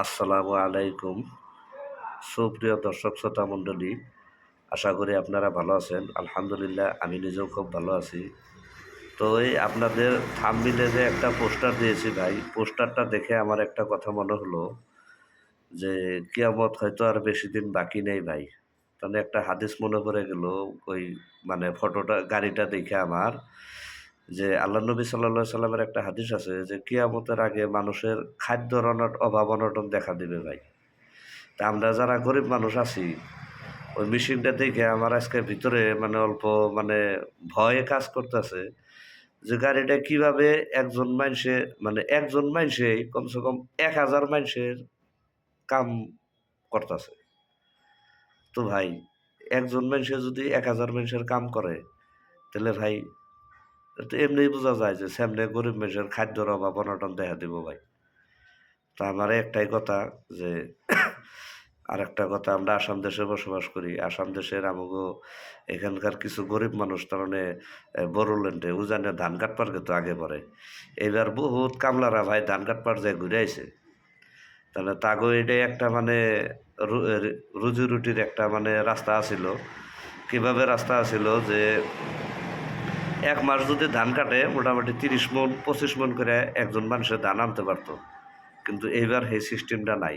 আসসালামু আলাইকুম। সুপ্রিয় দর্শক শ্রোতা মণ্ডলী, আশা করি আপনারা ভালো আছেন। আলহামদুলিল্লাহ, আমি নিজেও খুব ভালো আছি। তো এই আপনাদের থামবিলে যে একটা পোস্টার দিয়েছি ভাই পোস্টারটা দেখে আমার একটা কথা মনে হলো যে, কিয়ামত হয়তো আর বেশি দিন বাকি নেই ভাই। তাহলে একটা হাদিস মনে পড়ে গেল, ওই মানে ফটোটা গাড়িটা দেখে আমার। যে আল্লাহ নবী সাল্লা সাল্লামের একটা হাদিস আছে যে কিয়ামতের আগে মানুষের খাদ্য অনট অভাব অনটন দেখা দিবে ভাই। তা আমরা যারা গরিব মানুষ আছি, ওই মেশিনটা দেখে আমার আজকে ভিতরে মানে অল্প মানে ভয়ে কাজ করতেছে যে গাড়িটা কীভাবে একজন মানুষে মানে একজন মানুষে কমসে কম এক হাজার মানুষের কাম করতেছে। তো ভাই, একজন মানুষে যদি এক হাজার মানুষের কাম করে, তাহলে ভাই তো এমনি বোঝা যায় যে সামনে গরিব মানুষের খাদ্যর অভাব অনটন দেখা দিব ভাই। তা আমার একটাই কথা যে আর একটা কথা, আমরা আসাম দেশে বসবাস করি। আসাম দেশের আমাগো এখানকার কিছু গরিব মানুষ, তার মানে বড়োল্যান্ডে উজানে ধান কাটবার তো আগে পরে। এবার বহুত কামলারা ভাই ধান কাটবার যায় ঘুরে আইছে। তাহলে তাগো এটাই একটা মানে রুজি রুটির একটা মানে রাস্তা আছিল। কীভাবে রাস্তা আছিল যে এক মাস যদি ধান কাটে, মোটামুটি তিরিশ মন, পঁচিশ মন করে একজন মানুষের ধান আনতে পারতো। কিন্তু এইবার সেই সিস্টেমটা নাই।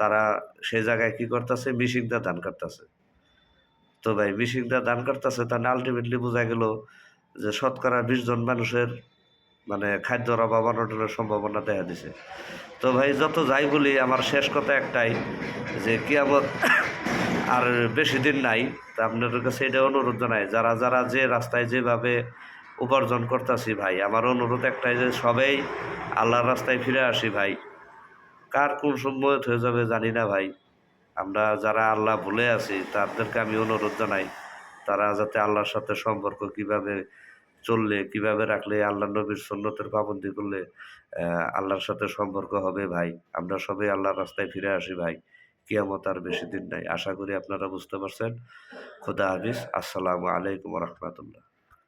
তারা সেই জায়গায় কি করতেছে? মিশিংটা ধান কাটতেছে। তো ভাই, মিশিংটা ধান কাটতেছে, তাহলে আলটিমেটলি বোঝা গেল যে শতকরা বিশ জন মানুষের মানে খাদ্যর অভাব অনটনের সম্ভাবনা দেখা দিছে। তো ভাই, যত যাই বলি, আমার শেষ কথা একটাই যে কিয়ামত আর বেশি দিন নাই, তা আপনাদের কাছে এটা অনুরোধ জানাই, যারা যারা যে রাস্তায় যেভাবে উপার্জন করতেছি ভাই, আমার অনুরোধ একটাই যে সবাই আল্লাহর রাস্তায় ফিরে আসি ভাই। কার কোন সময় হয়ে যাবে জানি না ভাই। আমরা যারা আল্লাহ ভুলে আছি, তাদেরকে আমি অনুরোধ জানাই, তারা যাতে আল্লাহর সাথে সম্পর্ক কীভাবে চললে, কীভাবে রাখলে আল্লাহ নবীর সন্ন্যতের পাবন্দি করলে আল্লাহর সাথে সম্পর্ক হবে ভাই। আমরা সবাই আল্লাহর রাস্তায় ফিরে আসি ভাই। কিয়ামত আর বেশি দিন নাই। আশা করি আপনারা বুঝতে পারছেন। খোদা হাফিজ। আসসালামু আলাইকুম রহমতুল্লাহ।